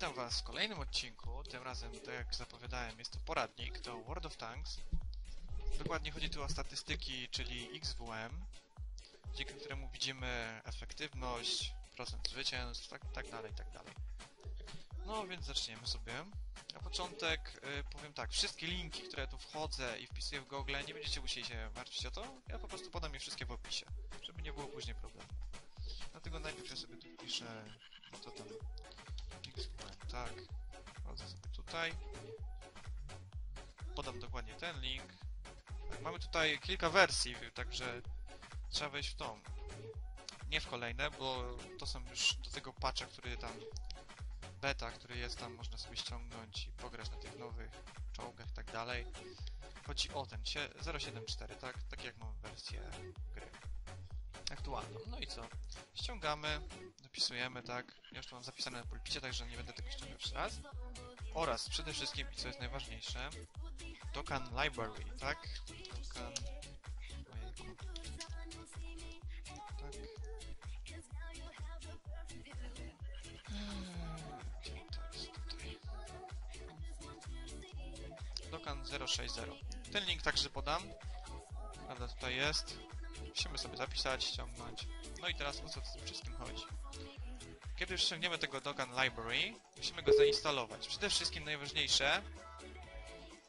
Witam Was w kolejnym odcinku. Tym razem, tak jak zapowiadałem, jest to poradnik do World of Tanks. Dokładnie chodzi tu o statystyki, czyli XWM, dzięki któremu widzimy efektywność, procent zwycięstw, tak, tak dalej, tak dalej. No więc zaczniemy sobie. Na początek y, powiem tak, wszystkie linki, które tu wchodzę i wpisuję w Google, nie będziecie musieli się martwić o to, ja po prostu podam je wszystkie w opisie, żeby nie było później problemu. Dlatego najpierw ja sobie tu wpiszę, co tam, tak, wchodzę sobie tutaj, podam dokładnie ten link. Tak, mamy tutaj kilka wersji, także trzeba wejść w tą. Nie w kolejne, bo to są już do tego patcha, który tam beta, który jest tam, można sobie ściągnąć i pograć na tych nowych czołgach i tak dalej. Chodzi o ten, sie- 074, tak? Tak jak mam wersję gry aktualną. No i co? Ściągamy, zapisujemy, tak? Ja już to mam zapisane na pulpicie, także nie będę tego ściągał jeszcze raz. Oraz przede wszystkim, co jest najważniejsze, Dokkan Library, tak? Dokkan... Ojejku. Tak. Tutaj? Dokkan 060. Ten link także podam. Prawda, tutaj jest. Musimy sobie zapisać, ściągnąć. No i teraz o co w tym wszystkim chodzi? Kiedy już ściągniemy tego Dokkan Library, musimy go zainstalować. Przede wszystkim najważniejsze...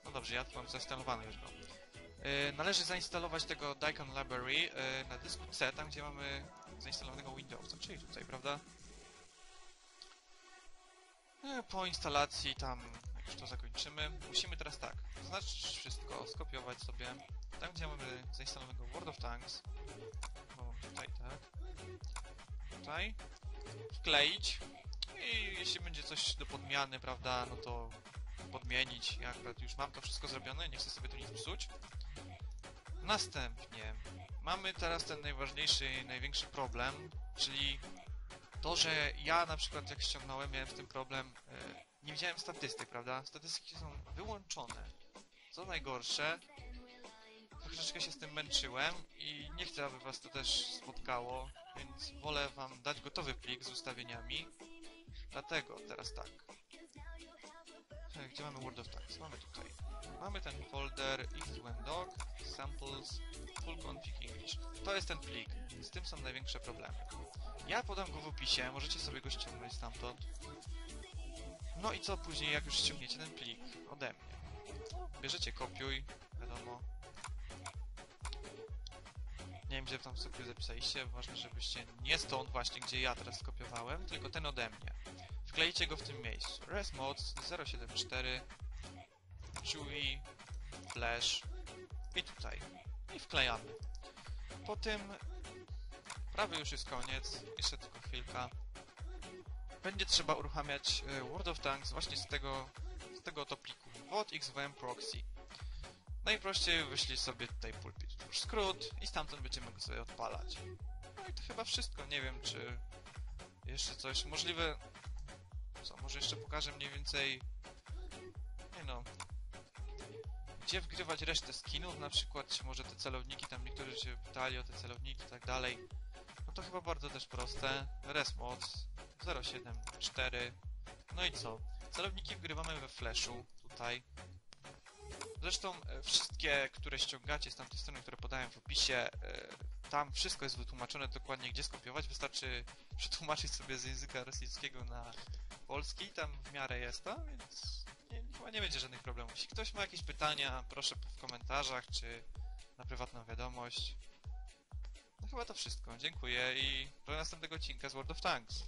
No dobrze, ja tu mam zainstalowany już go. Yy, należy zainstalować tego Daikon Library yy, na dysku C, tam gdzie mamy zainstalowanego Windowsa, czyli tutaj, prawda? Yy, po instalacji tam, już to zakończymy, musimy teraz tak, zaznaczyć wszystko, skopiować sobie, tam gdzie mamy zainstalowanego World of Tanks, tutaj, tak, tutaj, wkleić i jeśli będzie coś do podmiany, prawda, no to podmienić. Ja akurat już mam to wszystko zrobione, nie chcę sobie tu nic psuć. Następnie mamy teraz ten najważniejszy największy problem, czyli to, że ja na przykład jak ściągnąłem, miałem z tym problem, e, nie widziałem statystyk, prawda? Statystyki są wyłączone. Co najgorsze, troszeczkę się z tym męczyłem i nie chcę, aby was to też spotkało, więc wolę wam dać gotowy plik z ustawieniami. Dlatego teraz tak. Gdzie mamy World of Tanks? Mamy tutaj. Mamy ten folder xwmdoc, samples, full config English. To jest ten plik. Z tym są największe problemy. Ja podam go w opisie, możecie sobie go ściągnąć stamtąd. No i co później, jak już ściągniecie ten plik ode mnie? Bierzecie kopiuj, wiadomo. Nie wiem, gdzie tam sobie zapisaliście. Ważne, żebyście nie stąd właśnie, gdzie ja teraz skopiowałem, tylko ten ode mnie. Wklejcie go w tym miejscu. resmods 074 Chewy Flash i tutaj. I wklejamy. Po tym prawie już jest koniec. Jeszcze tylko chwilka. Będzie trzeba uruchamiać e, World of Tanks właśnie z tego, z tego oto pliku. WOD XVM Proxy. Najprościej wyślij sobie tutaj pulpit już skrót i stamtąd będziemy go sobie odpalać. No i to chyba wszystko. Nie wiem, czy jeszcze coś możliwe co, może jeszcze pokażę mniej więcej... Nie no... Gdzie wgrywać resztę skinów, na przykład, czy może te celowniki, tam niektórzy się pytali o te celowniki i tak dalej. No to chyba bardzo też proste. Resmods 074. No i co? Celowniki wgrywamy we Flashu, tutaj. Zresztą e, wszystkie, które ściągacie z tamtej strony, które podałem w opisie, e, tam wszystko jest wytłumaczone dokładnie, gdzie skopiować. Wystarczy przetłumaczyć sobie z języka rosyjskiego na polski, tam w miarę jest to, więc nie, chyba nie będzie żadnych problemów. Jeśli ktoś ma jakieś pytania, proszę w komentarzach, czy na prywatną wiadomość. No chyba to wszystko. Dziękuję i do następnego odcinka z World of Tanks.